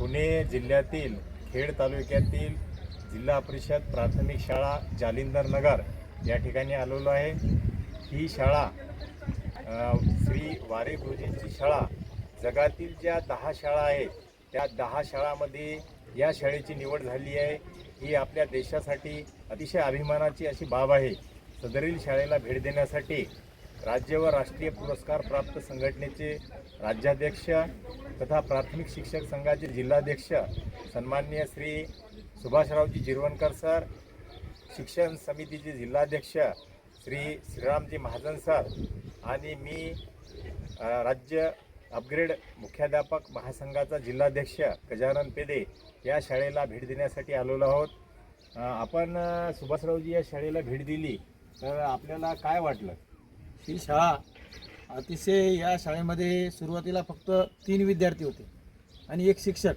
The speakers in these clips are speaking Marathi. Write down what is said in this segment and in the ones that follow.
पुणे जिल्ह्यातील खेड तालुक्यातील जिल्हा परिषद प्राथमिक शाळा जालिंदर नगर या ठिकाणी आलेलो आहे. ही शाळा श्री वारे गुरुजींची शाळा जगातील ज्या दहा शाळा आहेत त्या दहा शाळामध्ये या शाळेची निवड झाली आहे. ही आपल्या देशासाठी अतिशय अभिमानाची अशी बाब आहे. सदरील शाळेला भेट देण्यासाठी राज्य व राष्ट्रीय पुरस्कार प्राप्त संघटनेचे राज्याध्यक्ष तथा प्राथमिक शिक्षक संघाचे जिल्हाध्यक्ष सन्माननीय श्री सुभाषरावजी जिरवणकर सर शिक्षण समितीचे जिल्हाध्यक्ष श्री श्रीरामजी महाजन सर आणि मी राज्य अपग्रेड मुख्याध्यापक महासंघाचा जिल्हाध्यक्ष गजानन पेदे या शाळेला भेट देण्यासाठी आलेलो आहोत. आपण सुभाषरावजी या शाळेला भेट दिली तर आपल्याला काय वाटलं? ही शाळा अतिशय या शाळेमध्ये सुरुवातीला फक्त तीन विद्यार्थी होते आणि एक शिक्षक.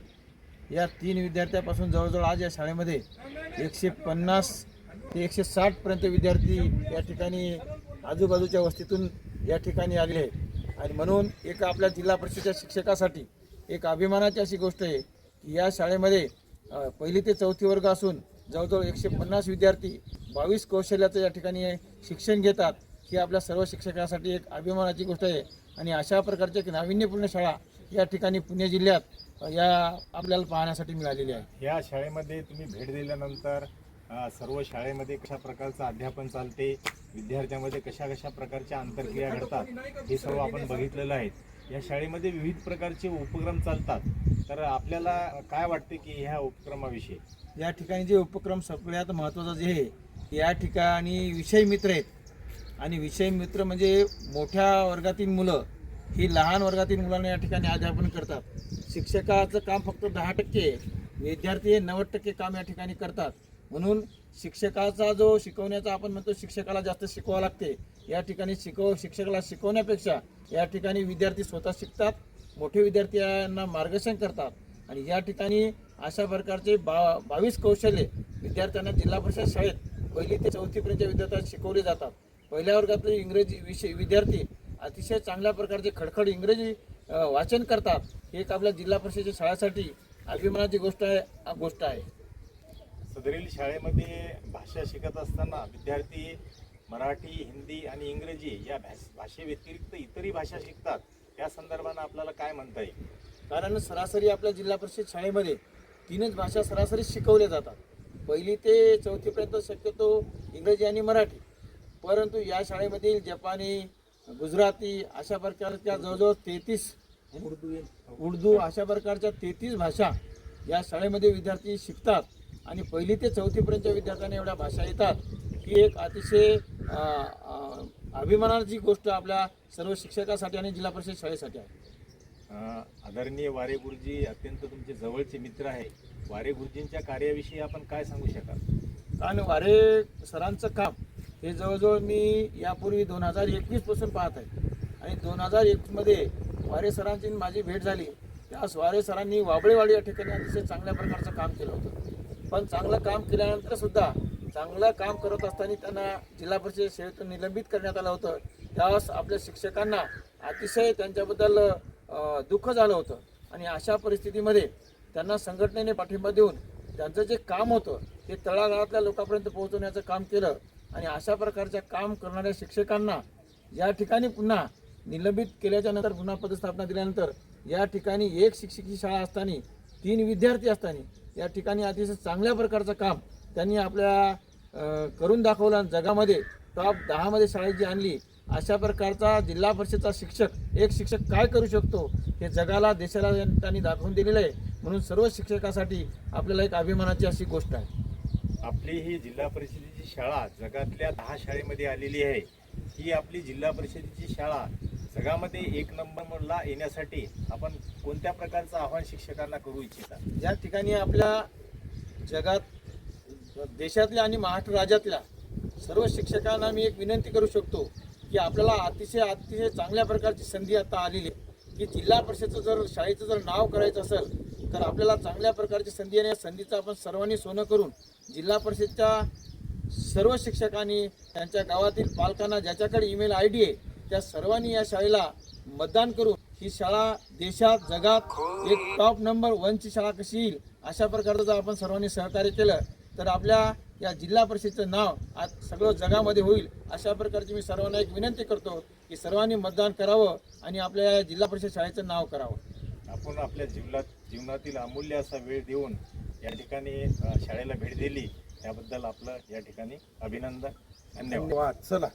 या तीन विद्यार्थ्यापासून जवळजवळ आज या शाळेमध्ये एकशे पन्नास ते एकशे साठपर्यंत विद्यार्थी या ठिकाणी आजूबाजूच्या वस्तीतून या ठिकाणी आले आहेत. आणि म्हणून एक आपल्या जिल्हा परिषदेच्या शिक्षकासाठी एक अभिमानाची अशी गोष्ट आहे की या शाळेमध्ये पहिली ते चौथी वर्ग असून जवळजवळ एकशे पन्नास विद्यार्थी बावीस कौशल्याचं या ठिकाणी शिक्षण घेतात. ही आपल्या सर्व शिक्षकासाठी एक अभिमानाची गोष्ट आहे. आणि अशा प्रकारची एक नाविन्यपूर्ण शाळा या ठिकाणी पुणे जिल्ह्यात या आपल्याला पाहण्यासाठी मिळालेली आहे. या शाळेमध्ये तुम्ही भेट दिल्यानंतर सर्व शाळेमध्ये कशा प्रकारचं अध्यापन चालते विद्यार्थ्यांमध्ये कशा कशा प्रकारच्या आंतरक्रिया घडतात हे सर्व आपण बघितलेलं आहे. या शाळेमध्ये विविध प्रकारचे उपक्रम चालतात. तर आपल्याला काय वाटते की ह्या उपक्रमाविषयी? या ठिकाणी जे उपक्रम सगळ्यात महत्त्वाचं जे आहे या ठिकाणी विषय मित्र आहेत. आणि विषय मित्र म्हणजे मोठ्या वर्गातील मुलं ही लहान वर्गातील मुलांना या ठिकाणी अध्यापन करतात. शिक्षकाचं काम फक्त दहा टक्के विद्यार्थी हे नव्वद टक्के काम या ठिकाणी करतात. म्हणून शिक्षकाचा जो शिकवण्याचा आपण म्हणतो शिक्षकाला जास्त शिकवावं लागते या ठिकाणी शिकव शिक्षकाला शिकवण्यापेक्षा या ठिकाणी विद्यार्थी स्वतः शिकतात मोठे विद्यार्थी यांना मार्गदर्शन करतात. आणि या ठिकाणी अशा प्रकारचे बा बावीस कौशल्ये विद्यार्थ्यांना जिल्हा परिषद शाळेत पहिली ते चौथीपर्यंतच्या विद्यार्थ्यांना शिकवले जातात. पहिल्या वर्गातले इंग्रजी विषय विद्यार्थी अतिशय चांगल्या प्रकारचे खडखड इंग्रजी वाचन करतात. ही एक आपल्या जिल्हा परिषदेच्या शाळेसाठी अभिमानाची गोष्ट आहे गोष्ट आहे. सदरील शाळेमध्ये भाषा शिकत असताना विद्यार्थी मराठी हिंदी आणि इंग्रजी या भाष भाषेव्यतिरिक्त इतरही भाषा शिकतात. त्या संदर्भानं आपल्याला काय म्हणता येईल? कारण सरासरी आपल्या जिल्हा परिषद शाळेमध्ये तीनच भाषा सरासरी शिकवल्या जातात. पहिली ते चौथीपर्यंत शक्यतो इंग्रजी आणि मराठी. परंतु या शाळेमधील जपानी गुजराती अशा प्रकारच्या जवळजवळ तेहतीस उर्दू उर्दू अशा प्रकारच्या तेहतीस भाषा या शाळेमध्ये विद्यार्थी शिकतात आणि पहिली ते चौथीपर्यंतच्या विद्यार्थ्यांना एवढ्या भाषा येतात. ही एक अतिशय अभिमानाची गोष्ट आपल्या सर्व शिक्षकासाठी आणि जिल्हा परिषद शाळेसाठी आहे. आदरणीय वारे गुरुजी अत्यंत तुमचे जवळचे मित्र आहे. वारे गुरुजींच्या कार्याविषयी आपण काय सांगू शकाल? कारण वारे सरांचं काम हे जवळजवळ मी यापूर्वी दोन हजार एकवीसपासून पाहत आहे. आणि दोन हजार एकवीसमध्ये वारे सरांची माझी भेट झाली. त्यास वारे सरांनी वाबळेवाडी या ठिकाणी अतिशय चांगल्या प्रकारचं काम केलं होतं. पण चांगलं काम केल्यानंतरसुद्धा चांगलं काम करत असताना त्यांना जिल्हा परिषद सेवेतून निलंबित करण्यात आलं होतं. त्यावेळेस आपल्या शिक्षकांना अतिशय त्यांच्याबद्दल दुःख झालं होतं. आणि अशा परिस्थितीमध्ये त्यांना संघटनेने पाठिंबा देऊन त्यांचं जे काम होतं ते तळागाळातल्या लोकांपर्यंत पोहोचवण्याचं काम केलं. आणि अशा प्रकारच्या काम करणाऱ्या शिक्षकांना या ठिकाणी पुन्हा निलंबित केल्याच्यानंतर पुन्हा पदस्थापना दिल्यानंतर या ठिकाणी एक शिक्षकी शाळा असताना तीन विद्यार्थी असताना या ठिकाणी अतिशय चांगल्या प्रकारचं काम त्यांनी आपल्या करून दाखवलं आणि जगामध्ये टॉप दहामध्ये शाळा जी आणली अशा प्रकारचा जिल्हा परिषदचा शिक्षक एक शिक्षक काय करू शकतो हे जगाला देशाला त्यांनी दाखवून दिलेलं आहे. म्हणून सर्व शिक्षकासाठी आपल्याला एक अभिमानाची अशी गोष्ट आहे. आपली ही जिल्हा परिषदेची शाळा जगातल्या दहा शाळेमध्ये आलेली आहे. ही आपली जिल्हा परिषदेची शाळा जगामध्ये एक नंबरला येण्यासाठी आपण कोणत्या प्रकारचं आव्हान शिक्षकांना करू इच्छिता? या ठिकाणी आपल्या जगात देशातल्या आणि महाराष्ट्र राज्यातल्या सर्व शिक्षकांना मी एक विनंती करू शकतो की आपल्याला अतिशय अतिशय चांगल्या प्रकारची संधी आता आलेली आहे. की जिल्हा परिषदचं जर शाळेचं जर नाव करायचं असेल तर आपल्याला चांगल्या प्रकारची संधी आहे आणि या संधीचं आपण सर्वांनी सोनं करून जिल्हा परिषदच्या सर्व शिक्षकांनी त्यांच्या गावातील पालकांना ज्याच्याकडे ईमेल आय डी आहे त्या सर्वांनी या शाळेला मतदान करून ही शाळा देशात जगात एक टॉप नंबर वनची शाळा कशी येईल अशा प्रकारचं जर आपण सर्वांनी सहकार्य केलं तर आपल्या या जिल्हा परिषदेचं नाव आज सगळं जगामध्ये होईल अशा प्रकारची मी सर्वांना एक विनंती करतो की सर्वांनी मतदान करावं आणि आपल्या या जिल्हा परिषद शाळेचं नाव करावं. आपण आपल्या जिल्ह्यात जीवनातील अमूल्य असा वेळ देऊन या ठिकाणी शाळेला भेट दिली. त्याबद्दल आपलं या ठिकाणी अभिनंदन. धन्यवाद. धन्यवाद. चला.